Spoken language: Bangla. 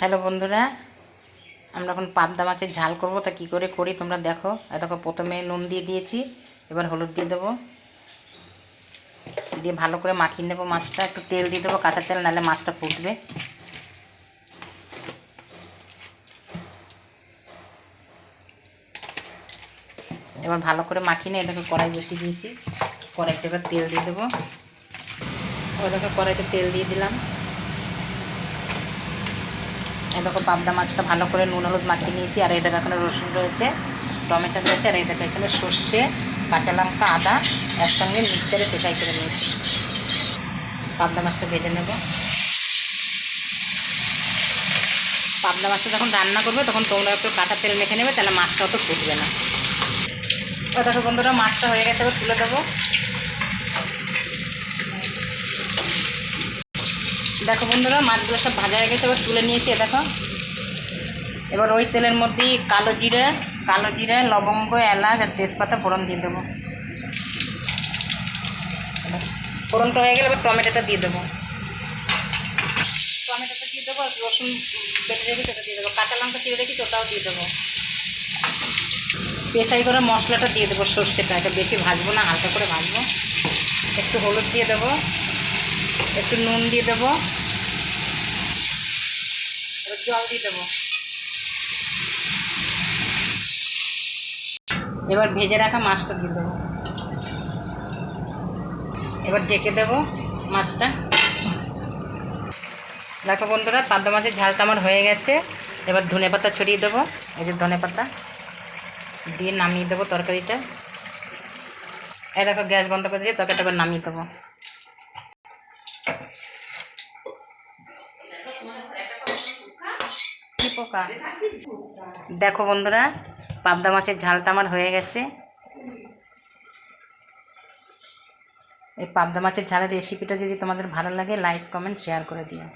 হ্যালো বন্ধুরা, আমরা এখন পাবদা মাছের ঝাল করব, তা কী করে করি তোমরা দেখো। দেখো, প্রথমে নুন দিয়ে দিয়েছি, এবার হলুদ দিয়ে দেবো। দিয়ে ভালো করে মাখিয়ে নেব মাছটা, একটু তেল দিয়ে দেবো, কাঁচা তেল, নাহলে মাছটা ফুটবে। এবার ভালো করে মাখিয়ে নিয়ে এটাকে কড়াই বসিয়ে দিয়েছি। কড়াইতে এবার তেল দিয়ে দেবো। এবার দেখো, কড়াইতে তেল দিয়ে দিলাম। দেখো পাবদা মাছটা ভালো করে নুন, হলুদ মাখিয়ে নিয়েছি, আর এটা এখানে রসুন রয়েছে, টমেটো রয়েছে, আর এটাকে এখানে সর্ষে, কাঁচা লঙ্কা, আদা একসঙ্গে মিক্সারে পেঁচাই করে নিয়েছি। পাবদা মাছটা ভেজে নেব। পাবদা মাছটা যখন রান্না করবে, তখন তোমরা একটু কাঁচা তেল মেখে নেবে, তাহলে মাছটা অত ফুটবে না। দেখো বন্ধুরা, মাছটা হয়ে গেছে তুলে দেবো। দেখো বন্ধুরা, মাছগুলো সব ভাজা হয়ে গেছে, এবার তুলে নিয়েছি দেখো। এবার ওই তেলের মধ্যেই কালো জিরে কালো জিরে, লবঙ্গ, এলাচ আর তেজপাতা ফোড়ন দিয়ে দেবো। ফোড়নটা হয়ে গেলে এবার টমেটোটা দিয়ে দেবো। টমেটোটা দিয়ে দেবো আর রসুন বেটে রেখেছি ওটা দিয়ে দেবো। কাঁচা লঙ্কা দিয়ে রেখেছি, ওটাও দিয়ে দেবো। পেশাই করে মশলাটা দিয়ে দেবো সর্ষেটা, এটা বেশি ভাজবো না, হালকা করে ভাজবো। একটু হলুদ দিয়ে দেবো, একটু নুন দিয়ে দেবো। এবার জল দিয়ে দেবো। এবার ভেজে রাখা মাছটা দিয়ে দেবো। এবার ডেকে দেবো মাছটা। দেখো বন্ধুরা, পাবদা মাছের ঝালটা আমার হয়ে গেছে। এবার ধনে পাতা ছড়িয়ে দেবো। এই যে ধনে পাতা দিয়ে নামিয়ে দেবো তরকারিটা। এই দেখো, গ্যাস বন্ধ করে দিয়ে তরকারিটা এবার নামিয়ে দেবো। পোকা। দেখো বন্ধুরা, পাবদা মাছের ঝালটা আমার হয়ে গেছে। এই পাবদা মাছের ঝালের রেসিপিটা যদি তোমাদের ভালো লাগে লাইক কমেন্ট শেয়ার করে দিও।